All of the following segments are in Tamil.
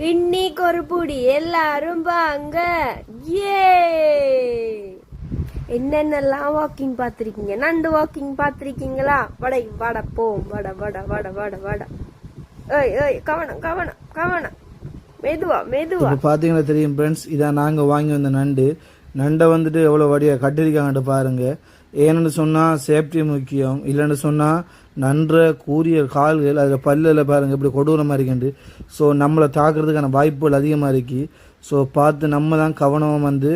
இன்னைக்கு ஒரு புடி எல்லாரும் வாங்க. ஏ என்னென்னலாம் வாக்கிங் பார்த்திருக்கீங்க? நண்டு வாக்கிங் பார்த்துருக்கீங்களா? வடை வட போம் வட வட வட வட வட. ஏய் ஏய் கவனம் கவனம் கவனம். மெதுவா மெதுவா. பார்த்தீங்கன்னா தெரியும் ஃப்ரெண்ட்ஸ் இதான் நாங்கள் வாங்கி வந்த நண்டு. நண்டை வந்துட்டு எவ்வளோ வடியாக கட்டிருக்காங்கன்ட்டு பாருங்க. ஏன்னு சொன்னால் சேஃப்டி முக்கியம். இல்லைன்னு சொன்னால் நன்ற கூரிய கால்கள் அதில் பல்லில் பாருங்க இப்படி கொடூரமாக இருக்குண்டு ஸோ நம்மளை தாக்குறதுக்கான வாய்ப்புகள் அதிகமாக இருக்கு. ஸோ பார்த்து நம்ம தான் கவனமாக வந்து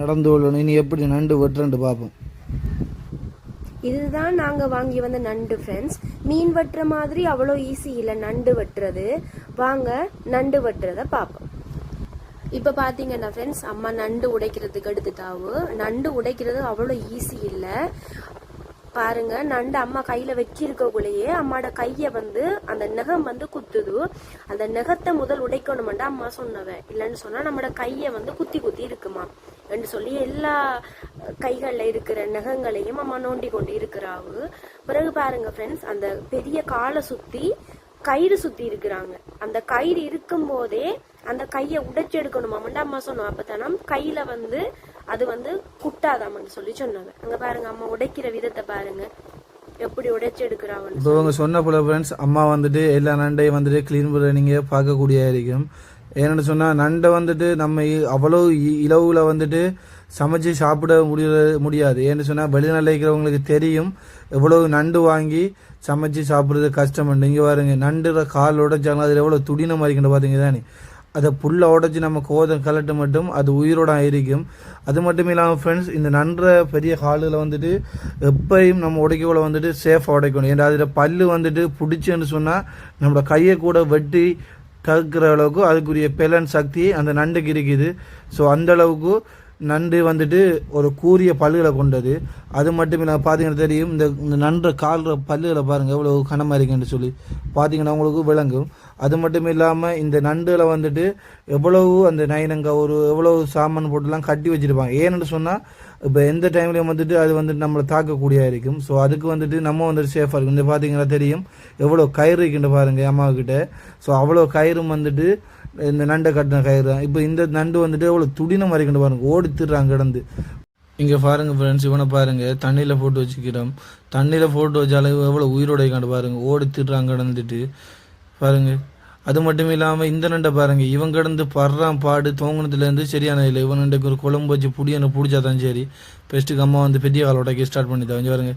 நடந்து கொள்ளணும். இனி எப்படி நண்டு வெட்டுறேன்ட்டு பார்ப்போம். இதுதான் நாங்கள் வாங்கி வந்த நண்டு ஃப்ரெண்ட்ஸ் மீன் வெட்டுற மாதிரி அவ்வளோ ஈஸி இல்லை. நண்டு வெட்டுறது. வாங்க நண்டு வெட்டுறத பார்ப்போம். இப்போ பார்த்தீங்கன்னா ஃப்ரெண்ட்ஸ் அம்மா நண்டு உடைக்கிறதுக்கு எடுத்துட்டாவு. நண்டு உடைக்கிறது அவ்வளோ ஈஸி இல்லை. பாருங்க நண்டு அம்மா கையில வச்சிருக்கக்குள்ளேயே அம்மாட கைய வந்து அந்த நகம் வந்து குத்துது. அந்த நகத்தை முதல் உடைக்கணுமெண்டு அம்மா சொன்னவன் இல்லைன்னு சொன்னா நம்மட கைய வந்து குத்தி குத்தி இருக்குமா? என்று சொல்லி எல்லா கைகள்ல இருக்கிற நகங்களையும் அம்மா நோண்டி கொண்டு இருக்கிறாவு. பிறகு பாருங்க ஃப்ரெண்ட்ஸ் அந்த பெரிய காலை சுத்தி கயிறு சுத்தி இருக்கிறாங்க. அந்த கயிறு இருக்கும் போதே அந்த கையை உடைச்சு எடுக்கணுமாமண்டு அம்மா சொன்னோம் அப்பதானே கையில வந்து அது வந்து குட்டாதாமன்னு சொல்லி சொன்னாங்க. அங்க பாருங்க அம்மா உடைக்கிற விதத்தை பாருங்க. எப்படி உடைச்சு எடுக்கிறாங்க இப்போ அவங்க சொன்ன போல ஃப்ரெண்ட்ஸ் அம்மா வந்துட்டு எல்லா நண்டையும் வந்துட்டு க்ளீன் பண்ண நீங்கள் பார்க்கக்கூடிய இருக்கும் ஏன்னு சொன்னால் நண்டை வந்துட்டு நம்ம அவ்வளோ இ- வந்துட்டு சமைச்சு சாப்பிட முடிய முடியாது. ஏன்னு சொன்னால் வெளிநாட்டில் இருக்கிறவங்களுக்கு தெரியும் எவ்வளவு நண்டு வாங்கி சமைச்சு சாப்பிட்றது கஷ்டம். இங்கே பாருங்க நண்டுற கால் உடைச்சாங்க அதில் எவ்வளோ துடின மாதிரி பார்த்தீங்க தானே? அதை புல்லை உடைச்சி நம்ம கோதம் கலட்டு மட்டும் அது உயிரோட இருக்கும் அது மட்டும் இல்லாமல் ஃப்ரெண்ட்ஸ் இந்த நன்ற பெரிய காலில் வந்துட்டு எப்பயும் நம்ம உடைக்கக்குள்ள வந்துட்டு சேஃபாக உடைக்கணும். ஏன்னா அதில் பல்லு வந்துட்டு பிடிச்சுன்னு சொன்னால் நம்மளோட கையை கூட வெட்டி தகுக்கிற அளவுக்கு அதுக்குரிய பெலன் சக்தி அந்த நண்டுக்கு இருக்குது. ஸோ அந்த அளவுக்கு நண்டு வந்துட்டு ஒரு கூரிய பல்லுகளை கொண்டது. அது மட்டும் இல்லாமல் பார்த்தீங்கன்னா தெரியும் இந்த இந்த நன்ற கால்ற பல்லுகளை பாருங்கள் எவ்வளோ கனமாக இருக்குன்னு சொல்லி. பார்த்தீங்கன்னா உங்களுக்கு விளங்கும். அது மட்டும் இல்லாமல் இந்த நண்டில் வந்துட்டு எவ்வளவு அந்த நைனங்க ஒரு எவ்வளவு சாமான் போட்டுலாம் கட்டி வச்சிருப்பாங்க. ஏன்னு சொன்னால் இப்போ எந்த டைம்லையும் வந்துட்டு அது வந்துட்டு நம்மளை தாக்கக்கூடிய இருக்கும் ஸோ அதுக்கு வந்துட்டு நம்ம வந்துட்டு சேஃபாக இருக்கும். இந்த பார்த்தீங்கன்னா தெரியும். எவ்வளோ கயிறு இருக்குன்னு பாருங்க அம்மாவுக்கிட்ட. ஸோ அவ்வளோ கயிறும் வந்துட்டு இந்த நண்டை கட்டின கயிறு தான். இப்போ இந்த நண்டு வந்துட்டு எவ்வளோ துடினம் வரைக்கும் பாருங்க ஓடி திடுறாங்க கிடந்து. இங்கே பாருங்க ஃப்ரெண்ட்ஸ் இவனை பாருங்க. தண்ணியில் போட்டு வச்சுக்கிறோம். தண்ணியில் போட்டு வச்சாலும் எவ்வளோ உயிரோடைய கண்டு பாருங்க ஓடி திடுறாங்க கிடந்துட்டு. பாருங்க. அது மட்டும் இல்லாமல் இந்த நண்டை பாருங்க. இவன் கிடந்து படுறான் பாடு தோங்கினதுலேருந்து சரியான இல்லை இவன் நண்டைக்கு ஒரு குழம்பு வச்சு புடியனை பிடிச்சா சரி. பெஸ்ட்டுக்கு அம்மா வந்து பெரிய காலோடக்கி உடைக்க ஸ்டார்ட் பண்ணி தான் பாருங்க.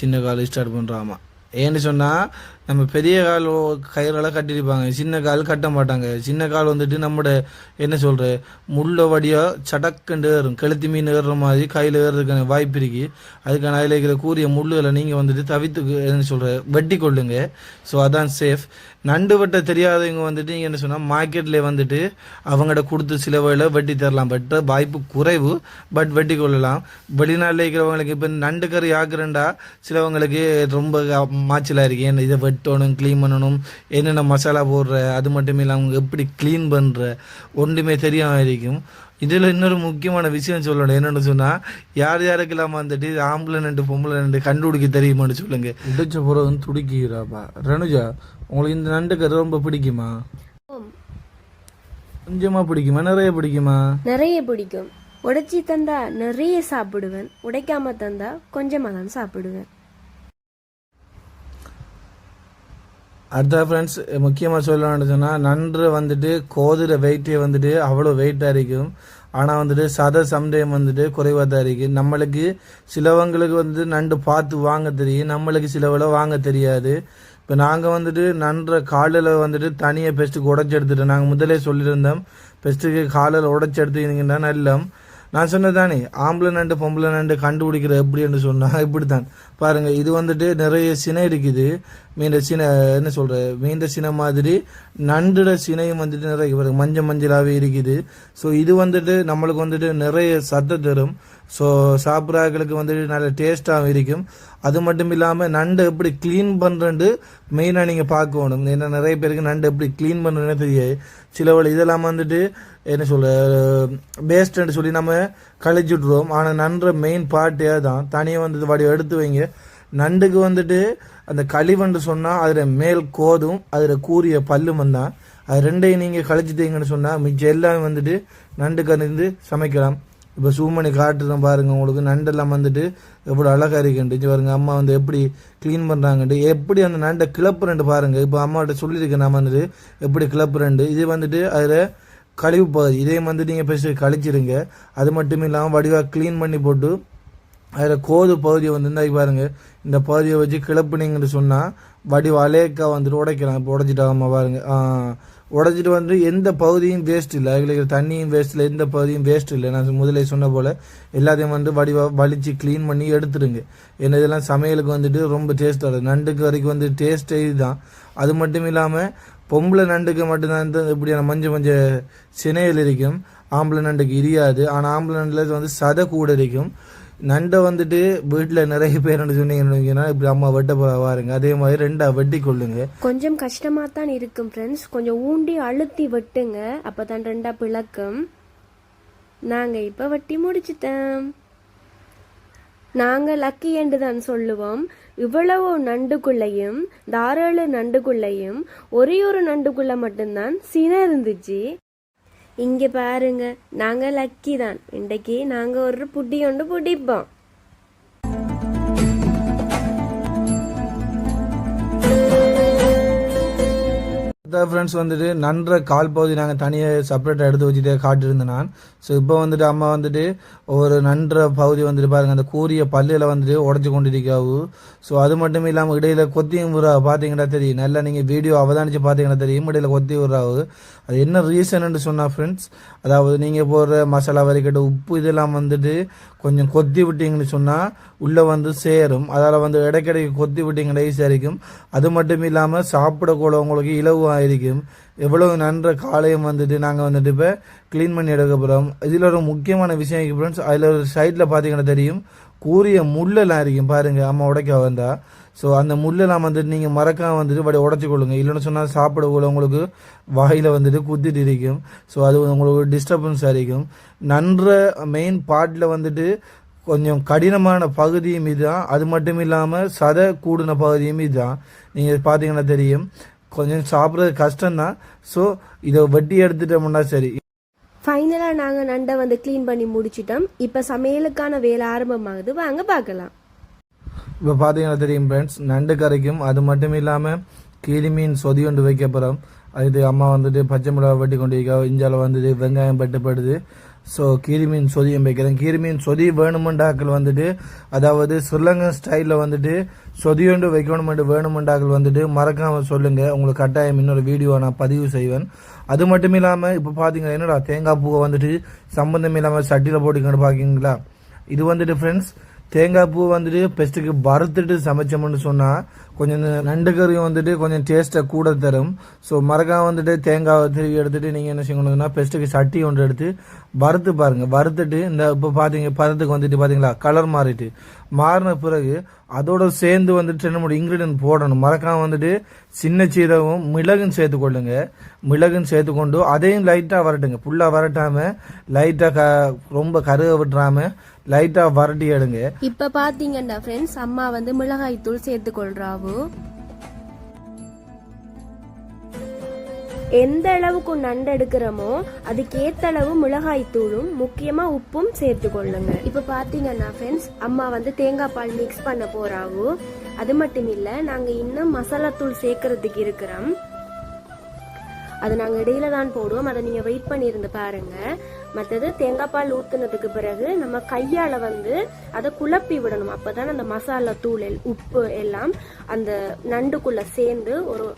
சின்ன காலை ஸ்டார்ட் பண்ணுறாமா ஏன்னு சொன்னால் நம்ம பெரிய கால் ஓ- கயிறெல்லாம் கட்டியிருப்பாங்க. சின்ன கால் கட்ட மாட்டாங்க. சின்ன கால் வந்துட்டு நம்மட என்ன சொல்கிற முள்ள வடியாக சடக்குண்டு ஏறும். கெளுத்தி மீன் ஏறுற மாதிரி கையில் ஏறுறதுக்கான வாய்ப்பு இருக்கு. அதுக்கான அதில் இருக்கிற கூறிய முள்ளுகளை நீங்கள் வந்துட்டு தவித்து என்ன சொல்கிற வெட்டி கொள்ளுங்க. ஸோ அதான் சேஃப் நண்டு வெட்ட தெரியாதவங்க வந்துட்டு நீங்கள் என்ன சொன்னால் மார்க்கெட்டில் வந்துட்டு அவங்கள்ட்ட கொடுத்து சில வேளை வெட்டி தரலாம். பட் வாய்ப்பு குறைவு. பட் வெட்டி கொள்ளலாம். வெளிநாட்டில் இருக்கிறவங்களுக்கு இப்போ நண்டு கறி ஆக்குறண்டா சிலவங்களுக்கு ரொம்ப மாச்சலாக இருக்கு. ஏன்னா இதை வெட்டணும் க்ளீன் பண்ணணும் என்னென்ன மசாலா போடுற அது மட்டும் இல்லாமல் எப்படி க்ளீன் பண்ணுற ஒன்றுமே தெரியாமல் இருக்கும் இதில் இன்னொரு முக்கியமான விஷயம் சொல்லணும். என்னென்னு சொன்னால் யார் யாருக்கெல்லாம் வந்துட்டு இது ஆம்பளை நண்டு பொம்பளை நண்டு கண்டுபிடிக்க தெரியுமான்னு சொல்லுங்க. இடிச்ச பிறகு துடிக்கிறாப்பா. ரணுஜா உங்களுக்கு இந்த நண்டு கறி ரொம்ப பிடிக்குமா? கொஞ்சமாக பிடிக்குமா? நிறைய பிடிக்குமா? நிறைய பிடிக்கும். உடைச்சி தந்தா நிறைய சாப்பிடுவேன். உடைக்காம தந்தா கொஞ்சமா தான் சாப்பிடுவேன். அடுத்த ஃப்ரெண்ட்ஸ் முக்கியமாக சொல்லணும்னு சொன்னால் நன்று வந்துட்டு கோதுர வெயிட்டே வந்துட்டு அவ்வளோ வெயிட்டாக இருக்கும். ஆனால் வந்துட்டு சத சம்டைம் வந்துட்டு குறைவாக தான் இருக்குது நம்மளுக்கு சிலவங்களுக்கு வந்து நண்டு பார்த்து வாங்க தெரியும். நம்மளுக்கு சிலவளை வாங்க தெரியாது. இப்போ நாங்கள் வந்துட்டு நன்ற காலில் வந்துட்டு தனியாக பெஸ்ட்டுக்கு உடச்சி எடுத்துட்டோம். நாங்கள் முதலே சொல்லியிருந்தோம். பெஸ்ட்டுக்கு காலில் உடச்சி எடுத்தீங்கன்னா நல்லம் நான் சொன்னதானே ஆம்பளை நண்டு பொம்பளை நண்டு கண்டுபிடிக்கிற எப்படின்னு இப்படி இப்படித்தான். பாருங்கள் இது வந்துட்டு நிறைய சினை இருக்குது. மீண்ட சினை என்ன சொல்கிற மீண்ட சினை மாதிரி நண்டுட சினையும் வந்துட்டு நிறைய பாருங்க, மஞ்சள் மஞ்சளாகவே இருக்குது. ஸோ இது வந்துட்டு நம்மளுக்கு வந்துட்டு நிறைய சத்தை தரும். ஸோ சாப்பிட்றாக்களுக்கு வந்துட்டு நல்ல டேஸ்ட்டாகவும் இருக்கும். அது மட்டும் இல்லாமல் நண்டு எப்படி க்ளீன் பண்ணுறேன்ட்டு மெயினாக நீங்கள் பார்க்கணும். ஏன்னா நிறைய பேருக்கு நண்டு எப்படி க்ளீன் பண்ணுறேன்னு தெரியாது. சிலவள் இதெல்லாம் வந்துட்டு என்ன சொல்ல பேஸ்ட்னு சொல்லி நம்ம கழிச்சுட்ருவோம் ஆனால் நன்ற மெயின் பார்ட்டே தான் தனியாக வந்து வடி எடுத்து வைங்க. நண்டுக்கு வந்துட்டு அந்த களிவண்டு சொன்னால் அதில் மேல் கோதும் அதில் கூறிய பல்லும் தான். அது ரெண்டையும் நீங்கள் கழிச்சிட்டீங்கன்னு சொன்னால் மிச்சம் எல்லாமே வந்துட்டு நண்டு கணிந்து சமைக்கலாம். இப்போ சூமணி காட்டுறோம் பாருங்கள் உங்களுக்கு நண்டெல்லாம் வந்துட்டு எப்படி அழகாக இருக்குன்ட்டு. பாருங்க அம்மா வந்து எப்படி க்ளீன் பண்ணுறாங்கன்ட்டு எப்படி அந்த நண்டை கிளப்புறேன்ட்டு பாருங்கள் இப்போ அம்மாட்ட சொல்லியிருக்கேன் நான் வந்துட்டு எப்படி கிளப்புறேன்ட்டு. இது வந்துட்டு அதில் கழிவு பகுதி. இதையும் வந்து நீங்கள் ஃபஸ்ட்டு கழிச்சிருங்க. அது மட்டும் இல்லாமல் வடிவாக க்ளீன் பண்ணி போட்டு அதில் கோது பகுதியை வந்து இருந்தா பாருங்கள் இந்த பகுதியை வச்சு கிளப்புனீங்கன்னு சொன்னால் வடி வலேக்கா வந்துட்டு உடைக்கலாம். இப்போ உடைச்சிட்டாமா பாருங்கள் உடைச்சிட்டு வந்து எந்த பகுதியும் வேஸ்ட் இல்லை. அதில் தண்ணியும் வேஸ்ட் இல்லை. எந்த பகுதியும் வேஸ்ட் இல்லை. நான் முதல்ல சொன்ன போல் எல்லாத்தையும் வந்து வடிவா வலிச்சு க்ளீன் பண்ணி எடுத்துருங்க. ஏன்னா இதெல்லாம் சமையலுக்கு வந்துட்டு ரொம்ப டேஸ்ட் வருது. நண்டுக்கு வரைக்கும் வந்து டேஸ்ட்டே இதுதான் அது மட்டும் இல்லாமல் பொம்பளை நண்டுக்கு மட்டும்தான் இந்த இப்படியான மஞ்சள் மஞ்சள் சினையில் இருக்கும். ஆம்பளை நண்டுக்கு இரியாது. ஆனால் ஆம்பளை நண்டில் வந்து சதை கூட இருக்கும். நண்டை வந்துட்டு வீட்டில் நிறைய பேர் என்ன சொன்னீங்கன்னா இப்படி அம்மா வெட்ட போறா வாருங்க. அதே மாதிரி ரெண்டா வெட்டி கொள்ளுங்க. கொஞ்சம் கஷ்டமா தான் இருக்கும் ஃப்ரெண்ட்ஸ் கொஞ்சம் ஊண்டி அழுத்தி வெட்டுங்க. அப்பதான் ரெண்டா பிளக்கும். நாங்க இப்ப வெட்டி முடிச்சிட்டேன் நாங்கள் லக்கி என்று தான் சொல்லுவோம். இவ்வளவு நண்டுக்குள்ளையும் தாராள நண்டுக்குள்ளையும் ஒரே ஒரு நண்டுக்குள்ள மட்டும்தான் சின இருந்துச்சு. இங்க பாருங்க நாங்க லக்கி தான். இன்றைக்கு நாங்க ஒரு புட்டி கொண்டு புட்டிப்போம். ஃப்ரெண்ட்ஸ் வந்துட்டு நன்ற கால் பகுதி நாங்கள் தனியாக செப்பரேட்டாக எடுத்து வச்சுட்டு காட்டியிருந்தேன் நான். ஸோ இப்போ வந்துட்டு அம்மா வந்துட்டு ஒரு நன்ற பகுதி வந்துட்டு பாருங்கள் அந்த கூரிய பல்லில் வந்துட்டு உடச்சி கொண்டிருக்காவு. ஸோ அது மட்டும் இல்லாமல் இடையில கொத்தியும் விடுறா பார்த்தீங்கன்னா தெரியும். நல்லா நீங்கள் வீடியோ அவதானித்து பார்த்தீங்கன்னா தெரியும். இடையில கொத்தி விடுறாவு அது என்ன ரீசன்னு சொன்னால் ஃப்ரெண்ட்ஸ் அதாவது நீங்கள் போடுற மசாலா வரைக்கட்டும் உப்பு இதெல்லாம் வந்துட்டு கொஞ்சம் கொத்தி விட்டீங்கன்னு சொன்னால் உள்ளே வந்து சேரும். அதால் வந்து இடைக்கிடைக்கு கொத்தி விட்டீங்கன்னா ஈஸியாக இருக்கும் அது மட்டும் இல்லாமல் சாப்பிடக்கூட உங்களுக்கு இருக்கும் எவ்வளவு நன்ற காலையும் வந்துட்டு நாங்கள் வந்துட்டு இப்போ க்ளீன் பண்ணி எடுக்க போகிறோம் இதில் ஒரு முக்கியமான விஷயம் ஃப்ரெண்ட்ஸ் அதில் ஒரு சைடில் பார்த்தீங்கன்னா தெரியும். கூரிய முள்ளெல்லாம் இருக்கும். பாருங்கள் அம்மா உடைக்க வந்தால் ஸோ அந்த முள்ளெல்லாம் வந்துட்டு நீங்கள் மறக்காம வந்துட்டு படி உடச்சி கொள்ளுங்க இல்லைன்னு சொன்னால் சாப்பிடக்குள்ள உங்களுக்கு வாயில் வந்துட்டு குத்திட்டு இருக்கும். ஸோ அது உங்களுக்கு டிஸ்டர்பன்ஸ் இருக்கும். நன்ற மெயின் பார்ட்டில் வந்துட்டு கொஞ்சம் கடினமான பகுதியும் இதுதான். அது மட்டும் இல்லாமல் சதை கூடின பகுதியும் இதுதான். நீங்கள் பார்த்தீங்கன்னா தெரியும். கொஞ்சம் சாப்பிட்றது கஷ்டம்தான். ஸோ இதை வெட்டி எடுத்துட்டோம்னா சரி. ஃபைனலாக நாங்கள் நண்டை வந்து க்ளீன் பண்ணி முடிச்சிட்டோம். இப்போ சமையலுக்கான வேலை ஆரம்பமாகுது. வாங்க பார்க்கலாம். இப்போ பார்த்தீங்கன்னா தெரியும் ஃப்ரெண்ட்ஸ் நண்டு கறிக்கும் அது மட்டும் இல்லாமல் கீரி மீன் சொதி கொண்டு வைக்க போகிறோம் அது அம்மா வந்துட்டு பச்சை மிளகா வெட்டி கொண்டு வைக்க இஞ்சால வந்துட்டு வெங்காயம் வெட்டப்படுது. ஸோ கீரிமீன் சொதியும் வைக்கிறேன். கீரிமீன் சொதி வேணுமெண்டாக்கள் வந்துட்டு அதாவது ஸ்ரீலங்கன் ஸ்டைலில் வந்துட்டு சொதியொண்டு வைக்கணுமெண்டு வேணுமெண்டாக்கள் வந்துட்டு மறக்காமல் சொல்லுங்கள் உங்களுக்கு கட்டாயம் இன்னொரு வீடியோ நான் பதிவு செய்வேன். அது மட்டும் இல்லாமல் இப்போ பார்த்தீங்கன்னா என்னடா தேங்காய் பூவை வந்துட்டு சம்பந்தம் இல்லாமல் சட்டியில் போட்டுக்கணும் பார்க்கிங்களா இது வந்துட்டு ஃப்ரெண்ட்ஸ் தேங்காய் பூ வந்துட்டு பெஸ்ட்டுக்கு வறுத்துட்டு சமைச்சோம்னு சொன்னால் கொஞ்சம் இந்த நண்டு கறியும் வந்துட்டு கொஞ்சம் டேஸ்ட்டை கூட தரும். ஸோ மறக்காம வந்துட்டு தேங்காய் திருவி எடுத்துகிட்டு நீங்கள் என்ன செய்யணும்னா பெஸ்ட்டுக்கு சட்டி ஒன்று எடுத்து வறுத்து பாருங்கள் வறுத்துட்டு இந்த இப்போ பார்த்தீங்க பதத்துக்கு வந்துட்டு பார்த்தீங்களா கலர் மாறிட்டு. மாறின பிறகு அதோட சேர்ந்து வந்துட்டு என்ன முடியும் இன்க்ரீடியன்ட் போடணும். மறக்காம வந்துட்டு சின்ன சீரகம் மிளகும் சேர்த்து கொள்ளுங்க. மிளகும் சேர்த்து கொண்டு அதையும் லைட்டாக வரட்டுங்க. ஃபுல்லாக வரட்டாமல் லைட்டாக க ரொம்ப கருக விட்டுறாமல் லைட்டா வரட்டி எடுங்க. இப்போ பார்த்தீங்கன்னா ஃப்ரெண்ட்ஸ் அம்மா வந்து மிளகாய் தூள் சேர்த்து கொள்றாவு எந்த அளவுக்கு நண்டு எடுக்கிறோமோ அதுக்கு ஏத்த அளவு மிளகாய் தூளும் முக்கியமா உப்பும் சேர்த்து கொள்ளுங்க இப்ப பாத்தீங்கன்னா ஃப்ரெண்ட்ஸ் அம்மா வந்து தேங்காய் பால் மிக்ஸ் பண்ண போறாவோ. அது மட்டும் இல்ல நாங்க இன்னும் மசாலா தூள் சேர்க்கறதுக்கு இருக்கிறோம். அது நாங்கள் இடையில தான் போடுவோம். அதை நீங்கள் வெயிட் பண்ணியிருந்து பாருங்க. மற்றது தேங்காய் பால் ஊற்றுனதுக்கு பிறகு நம்ம கையால் வந்து அதை குழப்பி விடணும். அப்பதான் அந்த மசாலா தூள் எல்- உப்பு எல்லாம் அந்த நண்டுக்குள்ளே சேர்ந்து ஒரு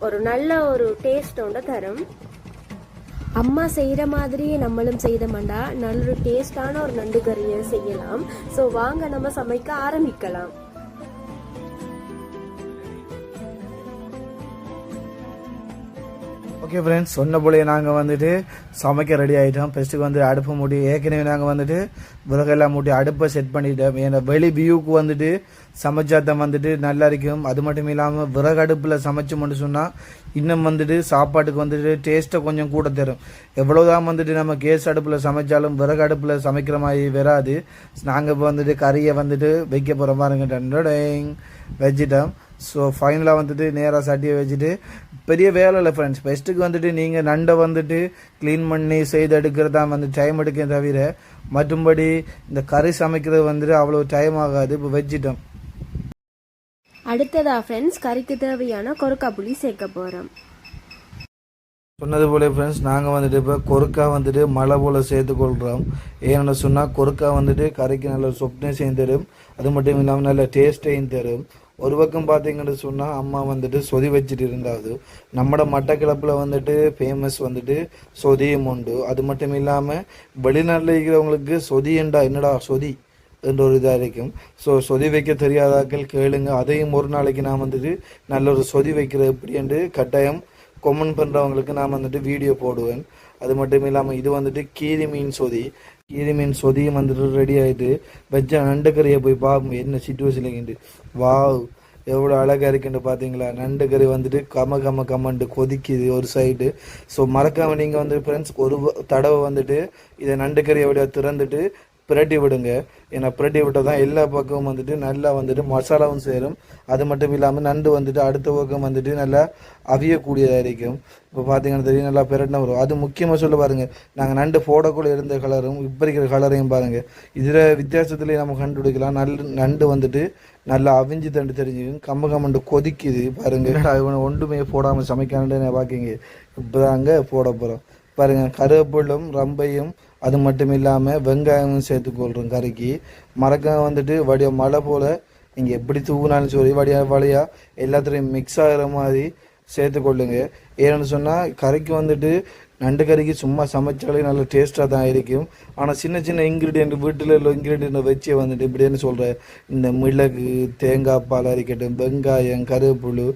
ஒரு நல்ல ஒரு டேஸ்ட் ஒன்று தரும். அம்மா செய்கிற மாதிரியே நம்மளும் செய்தோம்டா நல்ல ஒரு டேஸ்டான ஒரு நண்டு கறியை செய்யலாம். ஸோ வாங்க நம்ம சமைக்க ஆரம்பிக்கலாம். ஓகே ஃப்ரெண்ட்ஸ் சொன்ன போலே நாங்கள் வந்துட்டு சமைக்க ரெடி ஆகிட்டோம் ஃபஸ்ட்டுக்கு வந்து அடுப்பு மூட்டி ஏற்கனவே நாங்கள் வந்துட்டு விறகெல்லாம் மூட்டி அடுப்பை செட் பண்ணிட்டோம். ஏன்னா வெளி வியூக்கு வந்துட்டு சமைச்சாதான் வந்துட்டு நல்லா இருக்கும். அது மட்டும் இல்லாமல் விறகு அடுப்பில் சமைச்சோம்னு சொன்னால் இன்னும் வந்துட்டு சாப்பாட்டுக்கு வந்துட்டு டேஸ்ட்டை கொஞ்சம் கூட தரும். எவ்வளோதான் வந்துட்டு நம்ம கேஸ் அடுப்பில் சமைச்சாலும் விறகு அடுப்பில் சமைக்கிற மாதிரி வராது. நாங்கள் இப்போ வந்துட்டு கறியை வந்துட்டு வைக்க போகிற பாருங்க. டண்டடேங் வச்சிட்டோம் ஸோ ஃபைனலாக வந்துட்டு நேராக சட்டியை வச்சுட்டு பெரிய வேலை இல்லை ஃப்ரெண்ட்ஸ் பெஸ்ட்டுக்கு வந்துட்டு நீங்கள் நண்டை வந்துட்டு க்ளீன் பண்ணி செய்து எடுக்கிறது தான் வந்து டைம் எடுக்க தவிர மற்றும்படி இந்த கறி சமைக்கிறது வந்துட்டு அவ்வளோ டைம் ஆகாது. இப்போ வச்சிட்டோம். அடுத்ததா ஃப்ரெண்ட்ஸ் கறிக்கு தேவையான கொரக்கா புளி சேர்க்க போறோம். சொன்னது போல ஃப்ரெண்ட்ஸ் நாங்கள் வந்துட்டு இப்போ கொறுக்கா வந்துட்டு மழை போல் சேர்த்துக்கொள்கிறோம் ஏன்னு சொன்னால் கொறுக்கா வந்துட்டு கறிக்கு நல்ல சொப்னஸையும் தரும். அது மட்டும் இல்லாமல் நல்ல டேஸ்ட்டையும் தரும். ஒரு பக்கம் பார்த்தீங்கன்னு சொன்னால் அம்மா வந்துட்டு சொதி வச்சுட்டு இருந்தாது நம்மட மட்டக்கிழப்பில் வந்துட்டு ஃபேமஸ் வந்துட்டு சொதியும் உண்டு. அது மட்டும் இல்லாமல் வெளிநாட்டில் இருக்கிறவங்களுக்கு சொதியண்டா என்னடா சொதி என்ற ஒரு இதாக இருக்கும். ஸோ சொதி வைக்க தெரியாதாக்கள் கேளுங்க. அதையும் ஒரு நாளைக்கு நான் வந்துட்டு நல்ல ஒரு சொதி வைக்கிறது எப்படி என்று கட்டாயம் கொமெண்ட் பண்ணுறவங்களுக்கு நான் வந்துட்டு வீடியோ போடுவேன். அது மட்டும் இல்லாமல் இது வந்துட்டு கீரி மீன் சொதி. கீரி மீன் சொதியும் வந்துட்டு ரெடி ஆகிட்டு வச்ச நண்டுக்கறியை போய் பார்ப்போம் என்ன சுச்சுவேஷன் வாவ் எவ்வளோ அழகாக இருக்குன்னு பார்த்தீங்களா நண்டு கறி வந்துட்டு கம கம கமண்டு கொதிக்குது ஒரு சைடு ஸோ மறக்காமல் நீங்கள் வந்து ஃப்ரெண்ட்ஸ் ஒரு தடவை வந்துட்டு இதை நண்டு கறியை அப்படியே திறந்துட்டு பிரட்டி விடுங்க. ஏன்னா பிரட்டி விட்டால் தான் எல்லா பக்கமும் வந்துட்டு நல்லா வந்துட்டு மசாலாவும் சேரும். அது மட்டும் இல்லாமல் நண்டு வந்துட்டு அடுத்த பக்கம் வந்துட்டு நல்லா அவியக்கூடியதாக இருக்கும். இப்போ பார்த்தீங்கன்னா தெரியும் நல்லா பிரட்டினா வரும் அது முக்கியமாக சொல்ல பாருங்கள் நாங்கள் நண்டு போடக்குள்ள இருந்த கலரும் இப்போ இருக்கிற கலரையும் பாருங்கள் இதில் வித்தியாசத்துலேயே நம்ம கண்டுபிடிக்கலாம். நல் நண்டு வந்துட்டு நல்லா அவிஞ்சு தண்டு தெரிஞ்சுக்கும். கம்ம கம்மண்டு கொதிக்குது பாருங்கள் இவனை ஒன்றுமே போடாமல் சமைக்கானுன்னு பார்க்கிங்க இப்போ தாங்க போட போகிறோம் பாருங்க கருவேப்பிலும் ரம்பையும் அது மட்டும் இல்லாமல் வெங்காயமும் சேர்த்துக்கொள்கிறோம் கறிக்கு மறக்காம வந்துட்டு வடிய மழை போல் நீங்கள் எப்படி தூவினாலும் சரி வடியா வழியாக எல்லாத்துலேயும் மிக்ஸ் ஆகிற மாதிரி சேர்த்துக்கொள்ளுங்க. ஏன்னு சொன்னால் கறிக்கு வந்துட்டு நண்டு கறிக்கு சும்மா சமைச்சாலே நல்ல டேஸ்ட்டாக தான் இருக்கும். ஆனால் சின்ன சின்ன இன்க்ரீடியண்ட் வீட்டில் உள்ள இன்க்ரீடியன்ட் வச்சு வந்துட்டு இப்படின்னு சொல்கிறேன் இந்த மிளகு தேங்காய் பால் அரிக்கட்டும் வெங்காயம் கருவேப்புழு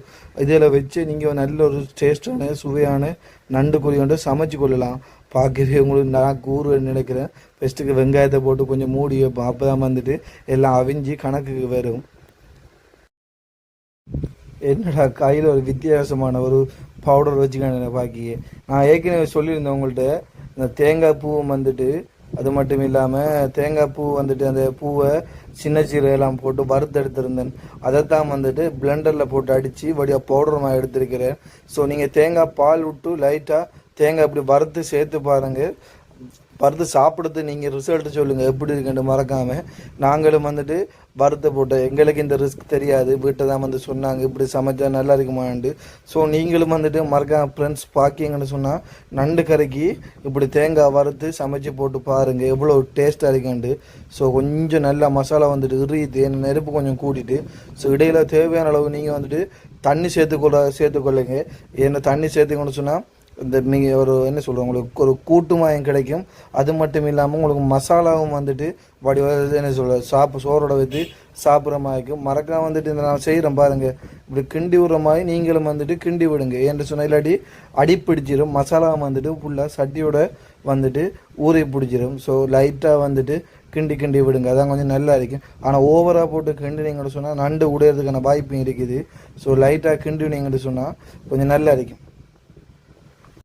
இதில் வச்சு நீங்கள் நல்ல ஒரு டேஸ்டான சுவையான நண்டு குறி கொண்டு சமைச்சு கொள்ளலாம். பார்க்கவே உங்களுக்கு நான் கூறு நினைக்கிறேன். ஃபஸ்ட்டுக்கு வெங்காயத்தை போட்டு கொஞ்சம் மூடி வைப்போம். அப்போ தான் வந்துட்டு எல்லாம் அவிஞ்சு கணக்குக்கு வரும். என்னடா கையில் ஒரு வித்தியாசமான ஒரு பவுடர் வச்சுக்கான பாக்கி நான் ஏற்கனவே சொல்லியிருந்தேன் உங்கள்கிட்ட இந்த தேங்காய் பூவும் வந்துட்டு அது மட்டும் இல்லாமல் தேங்காய் பூ வந்துட்டு அந்த பூவை சின்ன சீரையெல்லாம் போட்டு வறுத்து எடுத்திருந்தேன். அதைத்தான் வந்துட்டு பிளெண்டரில் போட்டு அடித்து வடியாக பவுடரமாக எடுத்திருக்கிறேன். ஸோ நீங்கள் தேங்காய் பால் விட்டு லைட்டாக தேங்காய் இப்படி வறுத்து சேர்த்து பாருங்கள் வறுத்து சாப்பிடுறது நீங்கள் ரிசல்ட் சொல்லுங்கள் எப்படி இருக்குன்னு மறக்காமல் நாங்களும் வந்துட்டு வறுத்து போட்டோம் எங்களுக்கு இந்த ரிஸ்க் தெரியாது. வீட்டை தான் வந்து சொன்னாங்க. இப்படி சமைச்சா நல்லா இருக்குமான்ட்டு. ஸோ நீங்களும் வந்துட்டு மறக்காம ஃப்ரெண்ட்ஸ் பார்க்கிங்கன்னு சொன்னால் நண்டு கறிக்கு இப்படி தேங்காய் வறுத்து சமைச்சு போட்டு பாருங்கள் எவ்வளோ டேஸ்ட்டாக இருக்குன்ட்டு. ஸோ கொஞ்சம் நல்லா மசாலா வந்துட்டு இறுதி நெருப்பு கொஞ்சம் கூட்டிட்டு. ஸோ இடையில தேவையான அளவு நீங்கள் வந்துட்டு தண்ணி சேர்த்துக்கொள்ள சேர்த்துக்கொள்ளுங்க. ஏன்னா தண்ணி சேர்த்துக்கணும்னு சொன்னால் இந்த நீங்கள் ஒரு என்ன சொல்கிறோம் உங்களுக்கு ஒரு கூட்டுமாயம் கிடைக்கும். அது மட்டும் இல்லாமல் உங்களுக்கு மசாலாவும் வந்துட்டு வடி என்ன சொல்ற சாப்பு சோறோட வச்சு சாப்பிட்ற மாதிரி இருக்கும் மறக்காம வந்துட்டு இந்த நான் செய்கிறேன் பாருங்கள் இப்படி கிண்டி விடுற மாதிரி நீங்களும் வந்துட்டு கிண்டி விடுங்க. என்று சொன்ன இல்லாட்டி அடி பிடிச்சிடும் மசாலாவும் வந்துட்டு ஃபுல்லாக சட்டியோட வந்துட்டு ஊறி பிடிச்சிடும் ஸோ லைட்டாக வந்துட்டு கிண்டி கிண்டி விடுங்க. அதான் கொஞ்சம் நல்லா இருக்கும். ஆனால் ஓவராக போட்டு கிண்டினீங்கன்னு சொன்னால் நண்டு உடையிறதுக்கான வாய்ப்பு இருக்குது. ஸோ லைட்டாக கிண்டினீங்கன்னு சொன்னால் கொஞ்சம் நல்லா இருக்கும்.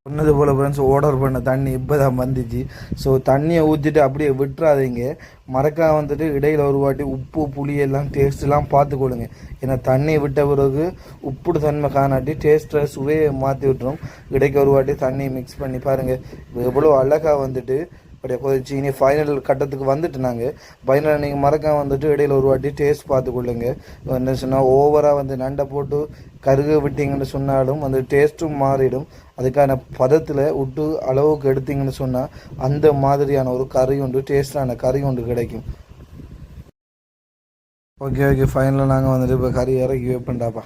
சொன்னது போல் ஃப்ரெண்ட்ஸ் ஆர்டர் பண்ண தண்ணி இப்போ தான் வந்துச்சு. ஸோ தண்ணியை ஊற்றிட்டு அப்படியே விட்டுறாதீங்க. மறக்காம வந்துட்டு இடையில் ஒரு வாட்டி உப்பு புளி எல்லாம் டேஸ்ட்லாம் பார்த்துக்கொள்ளுங்க. ஏன்னா தண்ணி விட்ட பிறகு உப்புடு தன்மை காணாட்டி டேஸ்ட்டை சுவையை மாற்றி விட்டுரும். இடைக்கு ஒரு வாட்டி தண்ணி மிக்ஸ் பண்ணி பாருங்கள் எவ்வளோ அழகாக வந்துட்டு அப்படியே கொதிச்சு இனி ஃபைனல் கட்டத்துக்கு வந்துட்டு நாங்கள் ஃபைனல் நீங்கள் மறக்காம வந்துட்டு இடையில ஒரு வாட்டி டேஸ்ட் பார்த்துக்கொள்ளுங்க. என்ன சொன்னால் ஓவராக வந்து நண்டை போட்டு கருக விட்டிங்கன்னு சொன்னாலும் அந்த டேஸ்ட்டும் மாறிடும். அதுக்கான பதத்தில் விட்டு அளவுக்கு எடுத்தீங்கன்னு சொன்னால் அந்த மாதிரியான ஒரு கறி ஒன்று டேஸ்டான கறி ஒன்று கிடைக்கும். ஓகே ஓகே ஃபைனலாக நாங்கள் வந்துட்டு இப்போ கறி இறக்கி வைப்பேன்டாப்பா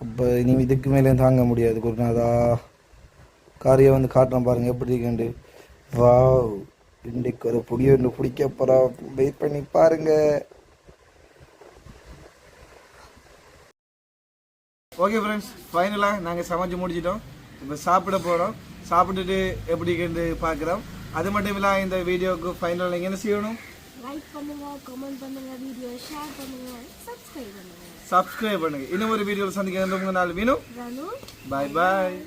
இப்போ இனி இதுக்கு மேலே தாங்க முடியாது குருநாதா. கறியை வந்து காட்டுறேன் பாருங்கள் எப்படி இருக்குண்டு வாவ் இன்றைக்கு ஒரு புடிய ஒன்று பிடிக்க போகிறா வெயிட் பண்ணி பாருங்கள் ஓகே ஃப்ரெண்ட்ஸ் ஃபைனலாக நாங்கள் சமைச்சு முடிச்சிட்டோம். இப்போ சாப்பிட போகிறோம் சாப்பிட்டுட்டு எப்படி இருக்குன்னு பார்க்குறோம். அது மட்டும் இல்லாமல் இந்த வீடியோவுக்கு ஃபைனல் நீங்கள் என்ன செய்யணும்? லைக் பண்ணுங்க கமெண்ட் பண்ணுங்க வீடியோ ஷேர் பண்ணுங்க சப்ஸ்கிரைப் பண்ணுங்க. சப்ஸ்கிரைப் பண்ணுங்க. இன்னும் ஒரு வீடியோவில் சந்திக்க நாள். வேணும் பாய் பாய்